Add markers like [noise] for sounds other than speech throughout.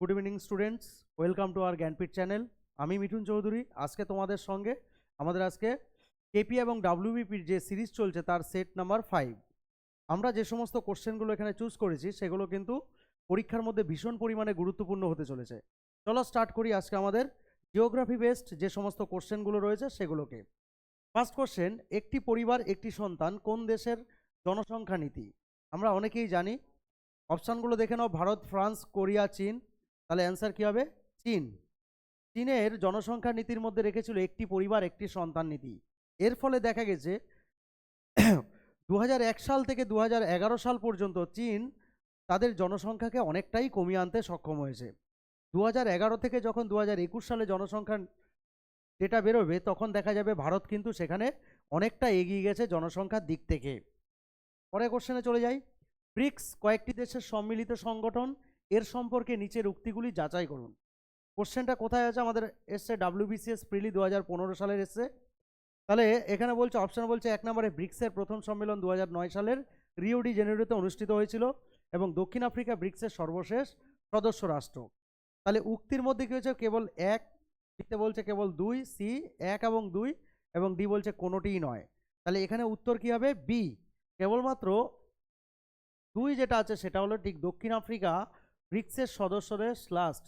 Good evening students welcome to our Gyanpeeth channel আমি মিঠুন চৌধুরী, আজকে তোমাদের সঙ্গে আমাদের আজকে কেপি এবং ডাব্লিউবিপির যে সিরিজ চলছে তার সেট নাম্বার ফাইভ আমরা যে সমস্ত কোশ্চেনগুলো এখানে চুজ করেছি, সেগুলো কিন্তু পরীক্ষার মধ্যে ভীষণ পরিমাণে গুরুত্বপূর্ণ হতে চলেছে। চলো স্টার্ট করি আজকে আমাদের জিওগ্রাফি বেসড যে সমস্ত কোশ্চেনগুলো রয়েছে সেগুলোকে। ফার্স্ট কোশ্চেন একটি পরিবার, একটি সন্তান কোন দেশের জনসংখ্যা নীতি? আমরা অনেকেই জানি। অপশানগুলো দেখে নাও, ভারত ফ্রান্স কোরিয়া চীন তাহলে অ্যান্সার কী হবে? চীন। চীনের জনসংখ্যা নীতির মধ্যে রেখেছিল একটি পরিবার, একটি সন্তান নীতি। এর ফলে দেখা গেছে দু হাজার এক সাল থেকে দু হাজার এগারো সাল পর্যন্ত চীন তাদের জনসংখ্যাকে অনেকটাই কমিয়ে আনতে সক্ষম হয়েছে। দু হাজার এগারো থেকে যখন দু হাজার একুশ সালে জনসংখ্যা ডেটা বেরোবে, তখন দেখা যাবে ভারত কিন্তু সেখানে অনেকটা এগিয়ে গেছে জনসংখ্যার দিক থেকে। পরে কোশ্চেনে চলে যাই। ব্রিক্স কয়েকটি দেশের সম্মিলিত সংগঠন এর সম্পর্কে নিচের উক্তিগুলি যাচাই করুন। কোশ্চেনটা কোথায় আছে? আমাদের এসছে ডাব্লিউবিসিএস প্রিলি দু হাজার পনেরো সালের এসছে। তাহলে এখানে বলছে অপশন বলছে, এক নম্বরে ব্রিক্সের প্রথম সম্মেলন দু নয় সালের রিও ডি জেনেরোতে অনুষ্ঠিত হয়েছিল এবং দক্ষিণ আফ্রিকা ব্রিক্সের সর্বশেষ সদস্য রাষ্ট্র। তাহলে উক্তির মধ্যে কী হয়েছে? কেবল এক দিতে বলছে কেবল দুই সি এক এবং দুই এবং ডি বলছে কোনোটিই নয়। তাহলে এখানে উত্তর কী হবে? বি কেবলমাত্র দুই যেটা আছে সেটা হলো ঠিক দক্ষিণ আফ্রিকা ব্রিক্সের সদস্যদের লাস্ট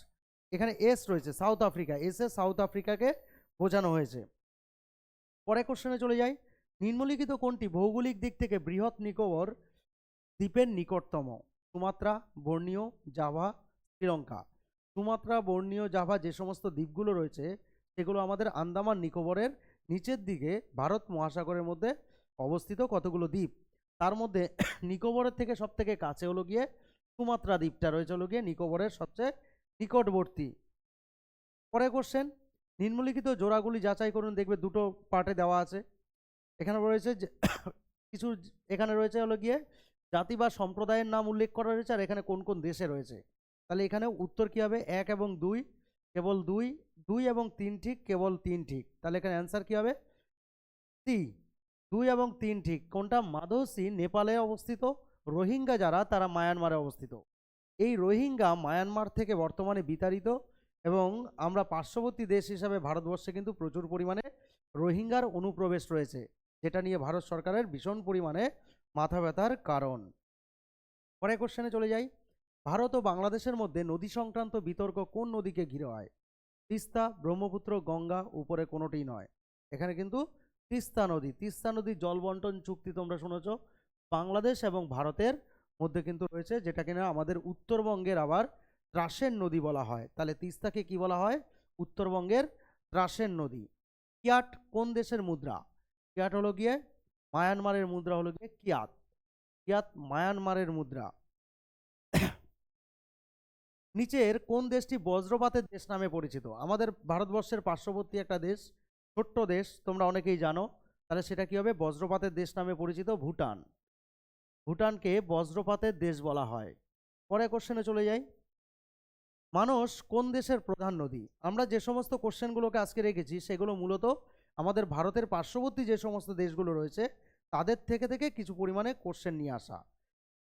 এখানে এস রয়েছে সাউথ আফ্রিকা এস সাউথ আফ্রিকাকে বোঝানো হয়েছে। পরে কোশ্চেনে চলে যাই। নিম্নলিখিত কোনটি ভৌগোলিক দিক থেকে বৃহৎ নিকোবর দ্বীপের নিকটতম? Sumatra, Borneo, Java, Sri Lanka. Sumatra, Borneo, Java যে সমস্ত দ্বীপগুলো রয়েছে, সেগুলো আমাদের আন্দামান নিকোবরের নিচের দিকে ভারত মহাসাগরের মধ্যে অবস্থিত কতগুলো দ্বীপ? তার মধ্যে নিকোবরের থেকে সব থেকে কাছে হলো গিয়ে সুমাত্রা দ্বীপটা রয়েছে হলো গিয়ে নিকোবরের সবচেয়ে নিকটবর্তী। পরে কোশ্চেন নিম্নলিখিত জোড়াগুলি যাচাই করুন, দেখবে দুটো পার্টে দেওয়া আছে। এখানে রয়েছে কিছু এখানে রয়েছে হলো গিয়ে জাতি বা সম্প্রদায়ের নাম উল্লেখ করা রয়েছে, আর এখানে কোন কোন দেশে রয়েছে। তাহলে এখানে উত্তর কী হবে? এক এবং দুই, কেবল দুই দুই এবং তিন ঠিক, কেবল তিন ঠিক। তাহলে এখানে অ্যান্সার কী হবে? সি, দুই এবং তিন ঠিক। কোনটা? মাধবসী নেপালে অবস্থিত। রোহিঙ্গা যারা, তারা মায়ানমারে অবস্থিত। এই রোহিঙ্গা মায়ানমার থেকে বর্তমানে বিতাড়িত এবং আমরা পার্শ্ববর্তী দেশ হিসাবে ভারতবর্ষে কিন্তু প্রচুর পরিমাণে রোহিঙ্গার অনুপ্রবেশ রয়েছে। যেটা নিয়ে ভারত সরকারের ভীষণ পরিমাণে মাথা ব্যথার কারণ। পরে কোশ্চেনে চলে যাই। ভারত ও বাংলাদেশের মধ্যে নদী সংক্রান্ত বিতর্ক কোন নদীকে ঘিরে হয়? তিস্তা, ব্রহ্মপুত্র, গঙ্গা উপরে কোনোটিই নয়। এখানে কিন্তু তিস্তা নদী, তিস্তা নদীর জল বন্টন চুক্তি তোমরা শুনেছ। বাংলাদেশ এবং ভারতের মধ্যে কিন্তু রয়েছে যেটা কিনা আমাদের উত্তরবঙ্গের আবার ত্রাসের নদী বলা হয়। তাহলে তিস্তাকে কি বলা হয়? উত্তরবঙ্গের ত্রাসের নদী। কিয়াট কোন দেশের মুদ্রা? কিয়াট হলো গিয়ে মায়ানমারের মুদ্রা হলো গিয়ে কিয়াত। কিয়াত মায়ানমারের মুদ্রা। নিচের কোন দেশটি বজ্রপাতের দেশ নামে পরিচিত? আমাদের ভারতবর্ষের পার্শ্ববর্তী একটা দেশ, ছোট্ট দেশ, তোমরা অনেকেই জানো। তাহলে সেটা কি হবে? বজ্রপাতের দেশ নামে পরিচিত ভুটান। ভুটানকে বজ্রপাতের দেশ বলা হয়। পরে কোশ্চেনে চলে যাই। মানুষ কোন দেশের প্রধান নদী? আমরা যে সমস্ত কোশ্চেনগুলোকে আজকে রেখেছি, সেগুলো মূলত আমাদের ভারতের পার্শ্ববর্তী যে সমস্ত দেশগুলো রয়েছে, তাদের থেকে থেকে কিছু পরিমাণে কোশ্চেন নিয়ে আসা।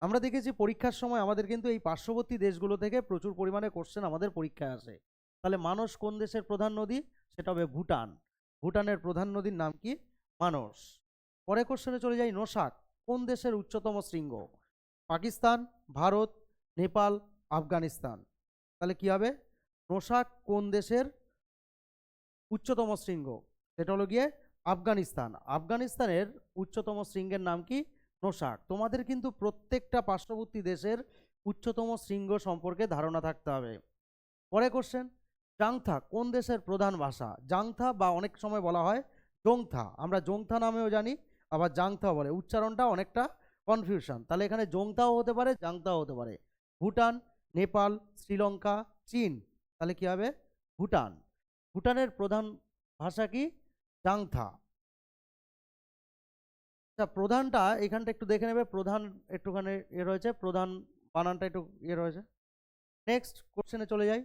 আমরা দেখেছি পরীক্ষার সময় আমাদের কিন্তু এই পার্শ্ববর্তী দেশগুলো থেকে প্রচুর পরিমাণে কোশ্চেন আমাদের পরীক্ষায় আসে। তাহলে মানস কোন দেশের প্রধান নদী? সেটা হবে ভুটান। ভুটানের প্রধান নদীর নাম কি? মানস। পরে কোশ্চেনে চলে যাই, নোশাক। কোন দেশের উচ্চতম শৃঙ্গ? পাকিস্তান, ভারত, নেপাল, আফগানিস্তান। তাহলে কি হবে? নোশাক কোন দেশের উচ্চতম শৃঙ্গ? সেটা হলো গিয়ে আফগানিস্তান। আফগানিস্তানের উচ্চতম শৃঙ্গের নাম কি? নোশাক তোমাদের কিন্তু প্রত্যেকটা পার্শ্ববর্তী দেশের উচ্চতম শৃঙ্গ সম্পর্কে ধারণা থাকতে হবে। পরে কোশ্চেন জাংথা কোন দেশের প্রধান ভাষা? জাংথা বা অনেক সময় বলা হয় জংথা। আমরা জংথা নামেও জানি আবার জাংথা বলে। উচ্চারণটা অনেকটা কনফিউশন তাহলে এখানে জংথাও হতে পারে জাংথাও হতে পারে। ভুটান, নেপাল, শ্রীলঙ্কা, চীন, তাহলে কি হবে? ভুটান। ভুটানের প্রধান ভাষা কি? জাংথা আচ্ছা প্রধানটা এখানটা একটু দেখে নেবে। প্রধান একটুখানি এ রয়েছে, প্রধান বানানটা একটু ইয়ে রয়েছে। নেক্সট কোশ্চেনে চলে যাই।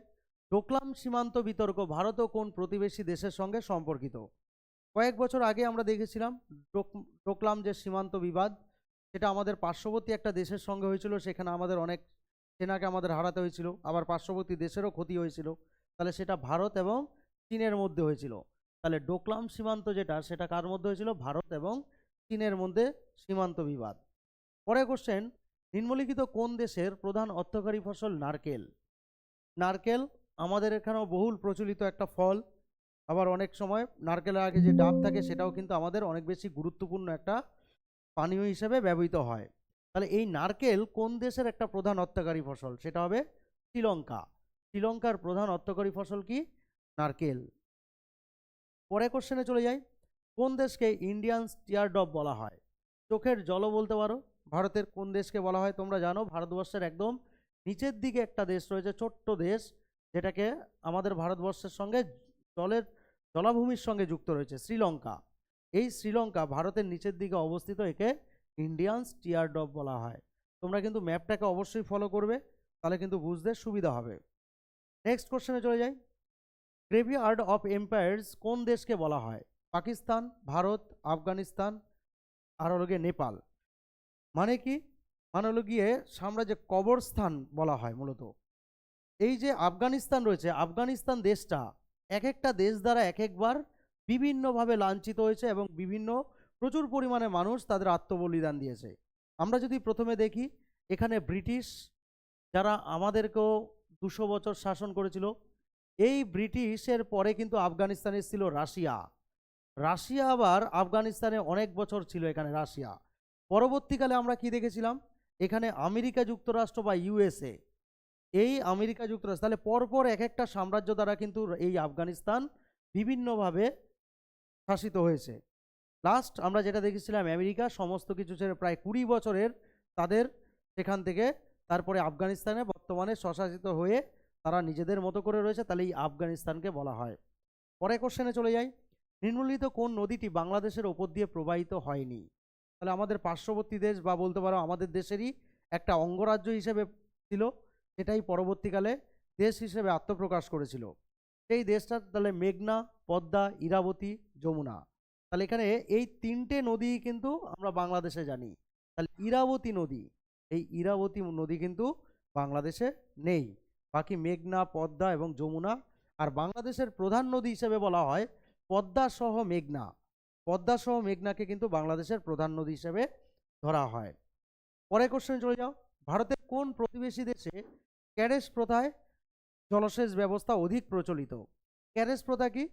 ডোকলাম সীমান্ত বিতর্ক ভারত ও কোন প্রতিবেশী দেশের সঙ্গে সম্পর্কিত? কয়েক বছর আগে আমরা দেখেছিলাম ডোক- ডোকলাম যে সীমান্ত বিবাদ, সেটা আমাদের পার্শ্ববর্তী একটা দেশের সঙ্গে হয়েছিল, সেখানে আমাদের অনেক সেনাকে আমাদের হারাতে হয়েছিল, আবার পার্শ্ববর্তী দেশেরও ক্ষতি হয়েছিল। তাহলে সেটা ভারত এবং চীনের মধ্যে হয়েছিল। তাহলে ডোকলাম সীমান্ত যেটা, সেটা কার মধ্যে হয়েছিল? ভারত এবং চীনের মধ্যে সীমান্ত বিবাদ। পরে কোশ্চেন নিম্নলিখিত কোন দেশের প্রধান অর্থকারী ফসল নারকেল? নারকেল আমাদের এখানেও বহুল প্রচলিত একটা ফল আবার অনেক সময় নারকেলের আগে যে ডাব থাকে সেটাও কিন্তু আমাদের অনেক বেশি গুরুত্বপূর্ণ একটা পানীয় হিসেবে ব্যবহৃত হয়। তাহলে এই নারকেল কোন দেশের একটা প্রধান অর্থকারী ফসল? সেটা হবে শ্রীলঙ্কা। শ্রীলঙ্কার প্রধান অর্থকারী ফসল কি? নারকেল। পরে কোশ্চেনে চলে যাই। কোন দেশকে ইন্ডিয়ান টিয়ারডপ বলা হয়? চোখের জলও বলতে পারো। ভারতের কোন দেশকে বলা হয় তোমরা জানো? ভারতবর্ষের একদম নিচের দিকে একটা দেশ রয়েছে, ছোট্ট দেশ, যেটাকে আমাদের ভারতবর্ষের সঙ্গে জলের জলাভূমির সঙ্গে যুক্ত রয়েছে শ্রীলঙ্কা। এই শ্রীলঙ্কা ভারতের নিচের দিকে অবস্থিত একে ইন্ডিয়ান টিয়ারডপ বলা হয়। তোমরা কিন্তু ম্যাপটাকে অবশ্যই ফলো করবে, তাহলে কিন্তু বুঝতে সুবিধা হবে। নেক্সট কোশ্চেনে চলে যাই। গ্রেভিয়ার্ড অফ এম্পায়ার্স কোন দেশকে বলা হয়? পাকিস্তান, ভারত, আফগানিস্তান, আর হলো গিয়ে নেপাল। মানে কি? মানে হলো গিয়ে সাম্রাজ্যের কবরস্থান বলা হয় মূলত। এই যে আফগানিস্তান রয়েছে, আফগানিস্তান দেশটা এক একটা দেশ দ্বারা এক একবার বিভিন্নভাবে লাঞ্ছিত হয়েছে এবং বিভিন্ন প্রচুর পরিমাণে মানুষ তাদের আত্মবলিদান দিয়েছে। আমরা যদি প্রথমে দেখি, এখানে ব্রিটিশ যারা আমাদেরকেও দুশো বছর শাসন করেছিল, এই ব্রিটিশের পরে কিন্তু আফগানিস্তানে ছিল রাশিয়া। রাশিয়া আবার আফগানিস্তানে অনেক বছর ছিল এখানে রাশিয়া। পরবর্তীকালে আমরা কি দেখেছিলাম? এখানে আমেরিকা যুক্তরাষ্ট্র বা ইউএসএ এই আমেরিকা যুক্তরাষ্ট্র, তাহলে পরপর এক একটা সাম্রাজ্য দ্বারা কিন্তু এই আফগানিস্তান বিভিন্নভাবে শাসিত হয়েছে। লাস্ট আমরা যেটা দেখেছিলাম, আমেরিকা সমস্ত কিছু ছেড়ে প্রায় কুড়ি বছরের তাদের সেখান থেকে তারপরে আফগানিস্তানে বর্তমানে স্বশাসিত হয়ে তারা নিজেদের মতো করে রয়েছে, তাহলে এই আফগানিস্তানকে বলা হয়। পরে কোশ্চেনে চলে যাই। নিম্নলিখিত কোন নদীটি বাংলাদেশের ওপর দিয়ে প্রবাহিত হয়নি? তাহলে আমাদের পার্শ্ববর্তী দেশ বা বলতে পারো আমাদের দেশেরই একটা অঙ্গরাজ্য হিসেবে ছিল। সেটাই পরবর্তীকালে দেশ হিসেবে আত্মপ্রকাশ করেছিল। সেই দেশটা তাহলে মেঘনা, পদ্মা, ইরাবতী, যমুনা। তাহলে এখানে এই তিনটে নদী কিন্তু আমরা বাংলাদেশে জানি। তাহলে ইরাবতী নদী, এই ইরাবতী নদী কিন্তু বাংলাদেশে নেই। বাকি মেঘনা, পদ্মা এবং যমুনা আর বাংলাদেশের প্রধান নদী হিসেবে বলা হয় পদ্মা সহ মেঘনা। পদ্মা সহ মেঘনাকে কিন্তু বাংলাদেশের প্রধান নদী হিসেবে ধরা হয়। পরে কোশ্চেন চলে যাও। ভারতের কোন প্রতিবেশী দেশে ক্যারেস প্রথায় জলসেচ ব্যবস্থা অধিক প্রচলিত? ক্যারেস প্রথা কি?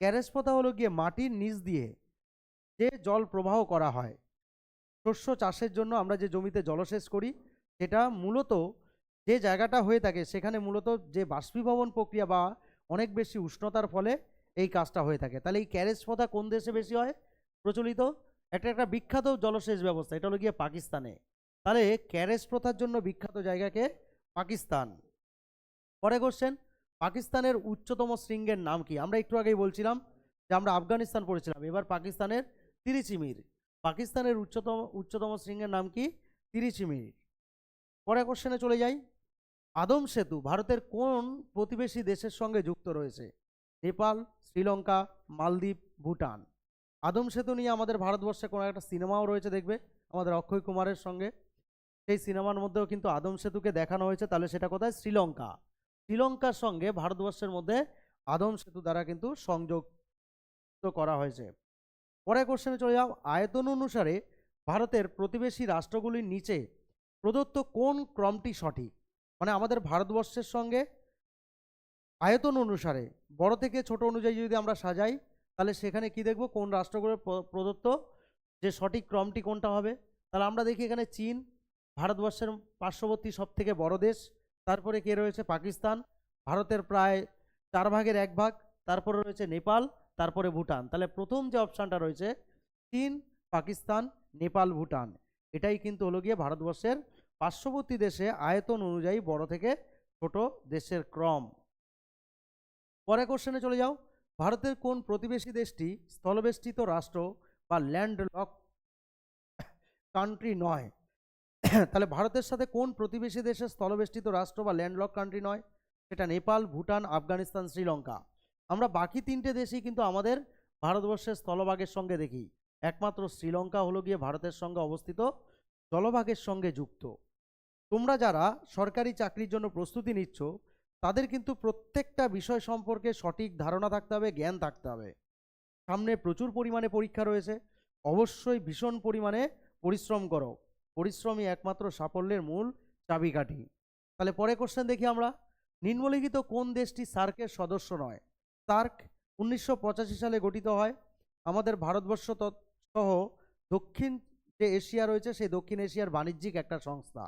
ক্যারেস প্রথা হলো গিয়ে মাটির নিচ দিয়ে যে জল প্রবাহ করা হয়। শস্য চাষের জন্য আমরা যে জমিতে জলসেচ করি, সেটা মূলত যে জায়গাটা হয়ে থাকে, সেখানে মূলত যে বাষ্পীভবন প্রক্রিয়া বা অনেক বেশি উষ্ণতার ফলে এই কাজটা হয়ে থাকে। তাহলে এই ক্যারেজ প্রথা কোন দেশে বেশি হয়? প্রচলিত? একটা একটা বিখ্যাত জলসেচ ব্যবস্থা, এটা হলো গিয়ে পাকিস্তানে। তাহলে ক্যারেজ প্রথার জন্য বিখ্যাত জায়গাকে পাকিস্তান। পরে কোশ্চেন পাকিস্তানের উচ্চতম শৃঙ্গের নাম কি? আমরা একটু আগেই বলছিলাম যে আমরা আফগানিস্তান পড়েছিলাম, এবার পাকিস্তানের তিরিচিমির। পাকিস্তানের উচ্চতম উচ্চতম শৃঙ্গের নাম কি? তিরিচিমির। পরে কোশ্চেনে চলে যাই। আদম সেতু ভারতের কোন প্রতিবেশী দেশের সঙ্গে যুক্ত রয়েছে? নেপাল, শ্রীলঙ্কা, মালদ্বীপ, ভুটান। আদম সেতু নিয়ে আমাদের ভারতবর্ষে কোনো একটা সিনেমাও রয়েছে দেখবে, আমাদের অক্ষয় কুমারের সঙ্গে। সেই সিনেমার মধ্যেও কিন্তু আদম সেতুকে দেখানো হয়েছে, তাহলে সেটা কোথায়? শ্রীলঙ্কা। শ্রীলঙ্কার সঙ্গে ভারতবর্ষের মধ্যে আদম সেতু দ্বারা কিন্তু সংযুক্ত করা হয়েছে। পরে কোশ্চেনে চলে যাও। আয়তন অনুসারে ভারতের প্রতিবেশী রাষ্ট্রগুলির নিচে প্রদত্ত কোন ক্রমটি সঠিক? মানে আমাদের ভারতবর্ষের সঙ্গে আয়তন অনুসারে, বড় থেকে ছোট অনুযায়ী যদি আমরা সাজাই, তাহলে সেখানে কি দেখব? কোন রাষ্ট্রগুলোর প্রদত্ত যে সঠিক ক্রমটি কোনটা হবে? তাহলে আমরা দেখি এখানে চীন ভারতবর্ষের পার্শ্ববর্তী সব থেকে বড় দেশ। তারপরে কে রয়েছে? পাকিস্তান। ভারতের প্রায় চার ভাগের এক ভাগ। তারপরে রয়েছে নেপাল, তারপরে ভুটান। তাহলে প্রথম যে অপশানটা রয়েছে, চীন, পাকিস্তান, নেপাল, ভুটান। এটাই কিন্তু হলো গিয়ে ভারতবর্ষের পার্শ্ববর্তী দেশে আয়তন অনুযায়ী বড় থেকে ছোট দেশের ক্রম। পরে কোশ্চেনে চলে যাও। ভারতের কোন প্রতিবেশী দেশটি স্থলবেষ্টিত রাষ্ট্র বা ল্যান্ড লক কান্ট্রি নয়? তাহলে ভারতের সাথে কোন প্রতিবেশী দেশের স্থলবেষ্টিত রাষ্ট্র বা ল্যান্ডলক কান্ট্রি নয়? সেটা নেপাল, ভুটান, আফগানিস্তান, শ্রীলঙ্কা। আমরা বাকি তিনটে দেশই কিন্তু আমাদের ভারতবর্ষের স্থলভাগের সঙ্গে দেখি। একমাত্র শ্রীলঙ্কা হলো গিয়ে ভারতের সঙ্গে অবস্থিত, জলভাগের সঙ্গে যুক্ত। তোমরা যারা সরকারি চাকরির জন্য প্রস্তুতি নিচ্ছ, তাদের কিন্তু প্রত্যেকটা বিষয় সম্পর্কে সঠিক ধারণা থাকতে হবে, জ্ঞান থাকতে হবে। সামনে প্রচুর পরিমাণে পরীক্ষা রয়েছে। অবশ্যই ভীষণ পরিমাণে পরিশ্রম করো। পরিশ্রমই একমাত্র সাফল্যের মূল চাবিকাঠি। তাহলে পরে কোশ্চেন দেখি আমরা। নিম্নলিখিত কোন দেশটি সার্কের সদস্য নয়? সার্ক উনিশশো পঁচাশি সালে গঠিত হয়। আমাদের ভারতবর্ষ সহ দক্ষিণ যে এশিয়া রয়েছে, সেই দক্ষিণ এশিয়ার বাণিজ্যিক একটা সংস্থা।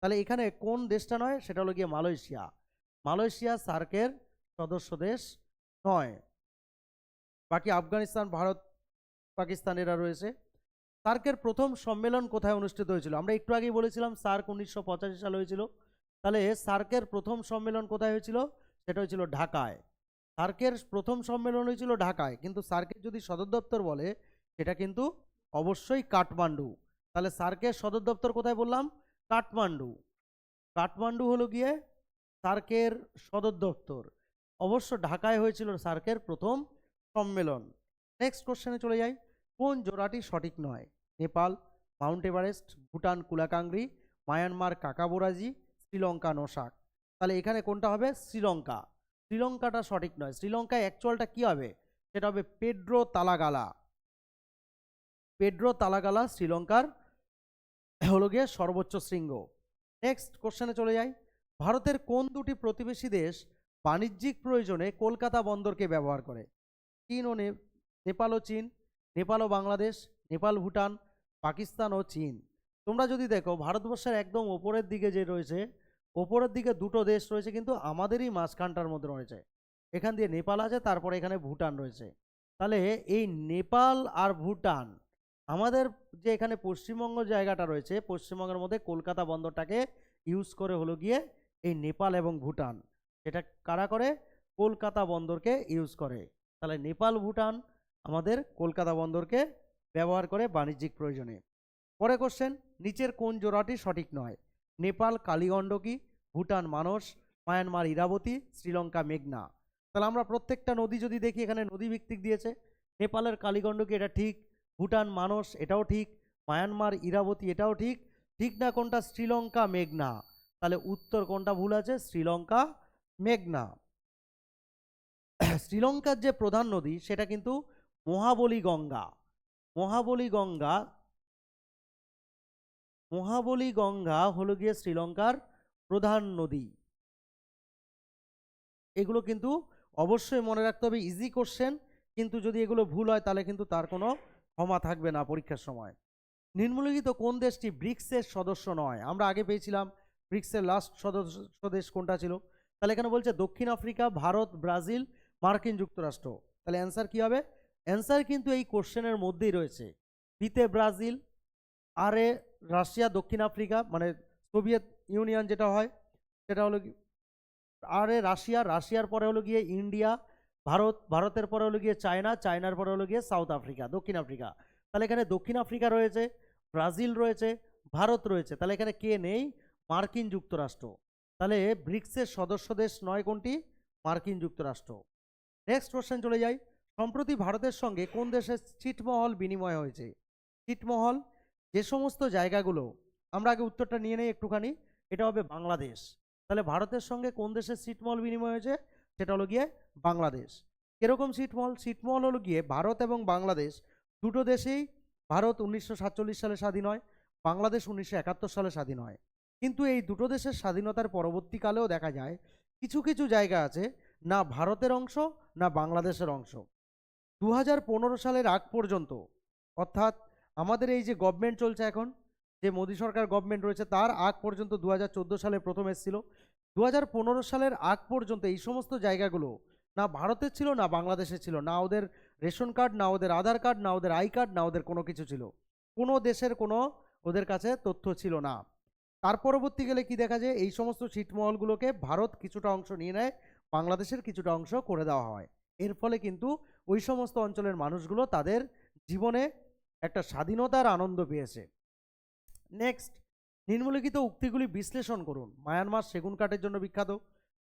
তাহলে এখানে কোন দেশটা নয়? সেটা হলো গিয়ে মালয়েশিয়া। মালয়েশিয়া সার্কের সদস্য দেশ নয়। বাকি আফগানিস্তান, ভারত, পাকিস্তান এরা রয়েছে। সার্কের প্রথম সম্মেলন কোথায় অনুষ্ঠিত হয়েছিল? আমরা একটু আগেই বলেছিলাম, সার্ক উনিশশো পঁচাশি সালে হয়েছিল। তাহলে সার্কের প্রথম সম্মেলন কোথায় হয়েছিল? সেটা হয়েছিল ঢাকায়। সার্কের প্রথম সম্মেলন হয়েছিল ঢাকায়, কিন্তু সার্কের যদি সদর দপ্তর বলে, সেটা কিন্তু অবশ্যই কাঠমান্ডু। তাহলে সার্কের সদর দপ্তর কোথায় বললাম? কাঠমান্ডু। কাঠমান্ডু হলো গিয়ে সার্কের সদর দপ্তর। অবশ্য ঢাকায় হয়েছিল সার্কের প্রথম সম্মেলন। নেক্সট কোশ্চেনে চলে যাই। কোন জোড়াটি সঠিক নয়? Nepal, Mount Everest, Bhutan Kulakangri Myanmar, Hkakabo Razi, Sri Lanka, নোসাক। তাহলে এখানে কোনটা হবে? শ্রীলঙ্কা। শ্রীলঙ্কাটা সঠিক নয়। শ্রীলঙ্কায় অ্যাকচুয়ালটা কি হবে? সেটা হবে পেড্রো তালাগালা। পেড্রো তালাগালা শ্রীলঙ্কার হলো গিয়ে সর্বোচ্চ শৃঙ্গ। নেক্সট কোশ্চেনে চলে যাই। ভারতের কোন দুটি প্রতিবেশী দেশ বাণিজ্যিক প্রয়োজনে কলকাতা বন্দরকে ব্যবহার করে? চীন ও নেপাল ও চীন, নেপাল ও বাংলাদেশ নেপাল, ভুটান, পাকিস্তান ও চীন। তোমরা যদি দেখো, ভারতবর্ষের একদম ওপরের দিকে যে রয়েছে, ওপরের দিকে দুটো দেশ রয়েছে কিন্তু আমাদেরই মাঝখানটার মধ্যে রয়েছে। এখান দিয়ে নেপাল আছে, তারপরে এখানে ভুটান রয়েছে। তাহলে এই নেপাল আর ভুটান, আমাদের যে এখানে পশ্চিমবঙ্গ জায়গাটা রয়েছে, পশ্চিমবঙ্গের মধ্যে কলকাতা বন্দরটাকে ইউজ করে হলো গিয়ে এই নেপাল এবং ভুটান। এটা কারা করে? কলকাতা বন্দরকে ইউজ করে। তাহলে নেপাল, ভুটান, আমাদের কলকাতা বন্দরকে ব্যবহার করে বাণিজ্যিক প্রয়োজনে। পরে কোশ্চেন নিচের কোন জোড়াটি সঠিক নয়? নেপাল কালীগণ্ডকী ভুটান, মানস, মায়ানমার, ইরাবতী, শ্রীলঙ্কা, মেঘনা। তাহলে আমরা প্রত্যেকটা নদী যদি দেখি, এখানে নদী ভিত্তিক দিয়েছে। নেপালের কালীগণ্ডকী এটা ঠিক। ভুটান, মানস, এটাও ঠিক। মায়ানমার, ইরাবতী, এটাও ঠিক। ঠিক না কোনটা? শ্রীলঙ্কা, মেঘনা। তাহলে উত্তর কোনটা ভুল আছে? শ্রীলঙ্কা, মেঘনা। শ্রীলঙ্কার যে প্রধান নদী, সেটা কিন্তু মহাবলী গঙ্গা। মহাবলী গঙ্গা মহাবলী গঙ্গা হলো গিয়ে শ্রীলঙ্কার প্রধান নদী। এগুলো কিন্তু অবশ্যই মনে রাখতে হবে ইজি কোশ্চেন কিন্তু যদি এগুলো ভুল হয় তাহলে কিন্তু তার কোনো ক্ষমা থাকবে না পরীক্ষার সময়। নিম্নলিখিত কোন দেশটি ব্রিক্সের সদস্য নয়? আমরা আগে পেয়েছিলাম ব্রিক্সের লাস্ট সদস্য দেশ কোনটা ছিল? তাহলে এখানে বলছে দক্ষিণ আফ্রিকা, ভারত, ব্রাজিল, মার্কিন যুক্তরাষ্ট্র। তাহলে অ্যান্সার কি হবে? অ্যান্সার কিন্তু এই কোশ্চেনের মধ্যেই রয়েছে। বিতে ব্রাজিল, আরে রাশিয়া, দক্ষিণ আফ্রিকা মানে সোভিয়েত ইউনিয়ন যেটা হয়, সেটা হলো আরে রাশিয়া, রাশিয়ার পরে হলো গিয়ে ইন্ডিয়া, ভারত, ভারতের পরে হলো গিয়ে চায়না, চায়নার পরে হলো গিয়ে সাউথ আফ্রিকা, দক্ষিণ আফ্রিকা। তাহলে এখানে দক্ষিণ আফ্রিকা রয়েছে, ব্রাজিল রয়েছে, ভারত রয়েছে, তাহলে এখানে কে নেই? মার্কিন যুক্তরাষ্ট্র। তাহলে ব্রিক্সের সদস্য দেশ নয় কোনটি? মার্কিন যুক্তরাষ্ট্র। নেক্সট কোশ্চেন চলে যাই। সম্প্রতি ভারতের সঙ্গে কোন দেশের ছিটমহল বিনিময় হয়েছে? ছিটমহল, যে সমস্ত জায়গাগুলো, আমরা আগে উত্তরটা নিয়ে নেই একটুখানি, এটা হবে বাংলাদেশ। তাহলে ভারতের সঙ্গে কোন দেশের ছিটমহল বিনিময় হয়েছে? সেটা হলো গিয়ে বাংলাদেশ। কীরকম ছিটমহল? ছিটমহল হলো গিয়ে ভারত এবং বাংলাদেশ দুটো দেশেই ভারত উনিশশো সাতচল্লিশ সালে স্বাধীন হয়, বাংলাদেশ উনিশশো একাত্তর সালে স্বাধীন হয়। কিন্তু এই দুটো দেশের স্বাধীনতার পরবর্তীকালেও দেখা যায়, কিছু কিছু জায়গা আছে, না ভারতের অংশ, না বাংলাদেশের অংশ। দু হাজার পনেরো সালের আগ পর্যন্ত, অর্থাৎ আমাদের এই যে গভর্নমেন্ট চলছে এখন, যে মোদী সরকার গভর্নমেন্ট রয়েছে, তার আগ পর্যন্ত দু হাজার চোদ্দ সালে প্রথম এসেছিল। দু হাজার পনেরো সালের আগ পর্যন্ত এই সমস্ত জায়গাগুলো না ভারতের ছিল, না বাংলাদেশের ছিল, না ওদের রেশন কার্ড, না ওদের আধার কার্ড, না ওদের আই কার্ড, না ওদের কোনো কিছু ছিল। কোনো দেশের কোনো ওদের কাছে তথ্য ছিল না। তার পরবর্তী গেলে কি দেখা যায়, এই সমস্ত ছিটমহলগুলোকে ভারত কিছুটা অংশ নিয়ে নেয়, বাংলাদেশের কিছুটা অংশ করে দেওয়া হয়। এর ফলে কিন্তু ওই সমস্ত অঞ্চলের মানুষগুলো তাদের জীবনে একটা স্বাধীনতার আনন্দ পেয়েছে। নেক্সট নিম্নলিখিত উক্তিগুলি বিশ্লেষণ করুন। মায়ানমার সেগুন কাঠের জন্য বিখ্যাত,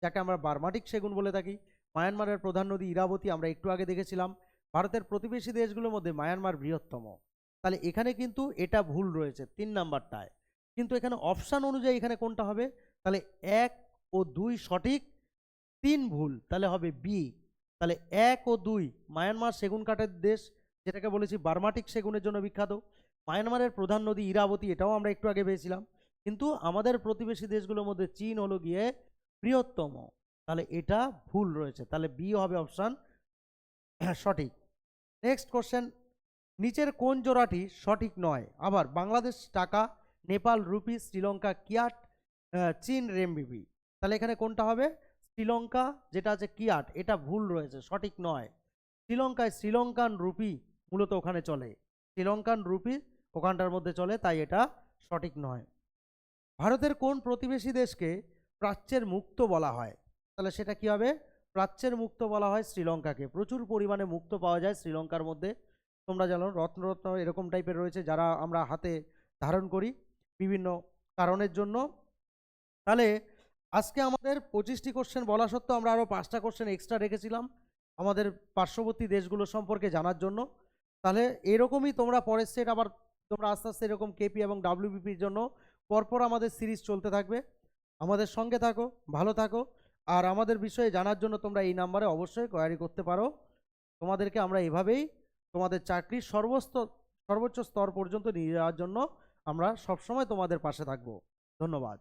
যাকে আমরা বার্মাটিক সেগুন বলে থাকি। মায়ানমারের প্রধান নদী ইরাবতী আমরা একটু আগে দেখেছিলাম। ভারতের প্রতিবেশী দেশগুলোর মধ্যে মায়ানমার বৃহত্তম। তাহলে এখানে কিন্তু এটা ভুল রয়েছে, তিন নাম্বারটায়। কিন্তু এখানে অপশান অনুযায়ী এখানে কোনটা হবে? তাহলে এক ও দুই সঠিক, তিন ভুল। তাহলে হবে বি তাহলে এক ও দুই মায়ানমার সেগুন কাঠের দেশ, যেটাকে বলেছি বার্মাটিক সেগুনের জন্য বিখ্যাত। মায়ানমারের প্রধান নদী ইরাবতী, এটাও আমরা একটু আগে পেয়েছিলাম। কিন্তু আমাদের প্রতিবেশী দেশগুলোর মধ্যে চীন হলো গিয়ে বৃহত্তম। তাহলে এটা ভুল রয়েছে। তাহলে বি হবে অপশান [clears throat] সঠিক। নেক্সট কোশ্চেন, নিচের কোন জোড়াটি সঠিক নয়? আবার, বাংলাদেশ টাকা নেপাল, রুপি, শ্রীলঙ্কা, কিয়াট চীন, রেমবিবি। তাহলে এখানে কোনটা হবে? শ্রীলঙ্কা, যেটা আছে কিয়াট, এটা ভুল রয়েছে, সঠিক নয়। শ্রীলঙ্কায় শ্রীলঙ্কান রুপি মূলত ওখানে চলে। শ্রীলঙ্কান রুপি ওখানটার মধ্যে চলে, তাই এটা সঠিক নয়। ভারতের কোন প্রতিবেশী দেশকে প্রাচ্যের মুক্ত বলা হয়? তাহলে সেটা কি হবে? প্রাচ্যের মুক্ত বলা হয় শ্রীলঙ্কাকে। প্রচুর পরিমাণে মুক্ত পাওয়া যায় শ্রীলঙ্কার মধ্যে। তোমরা জানো, রত্নরত্ন এরকম টাইপের রয়েছে, যারা আমরা হাতে ধারণ করি বিভিন্ন কারণের জন্য। তাহলে আজকে আমাদের পঁচিশটি কোশ্চেন বলা সত্ত্বেও আমরা আরও পাঁচটা কোশ্চেন এক্সট্রা রেখেছিলাম আমাদের পার্শ্ববর্তী দেশগুলো সম্পর্কে জানার জন্য। তাহলে এরকমই তোমরা পরের সেট আবার তোমরা আস্তে আস্তে এরকম কেপি এবং ডাব্লিউবিপির জন্য পরপর আমাদের সিরিজ চলতে থাকবে। আমাদের সঙ্গে থাকো, ভালো থাকো, আর আমাদের বিষয়ে জানার জন্য তোমরা এই নাম্বারে অবশ্যই কোয়ারি করতে পারো। তোমাদেরকে আমরা এভাবেই তোমাদের চাকরির সর্বস্ত, সর্বোচ্চ স্তর পর্যন্ত নিয়ে যাওয়ার জন্য আমরা সবসময় তোমাদের পাশে থাকব। ধন্যবাদ।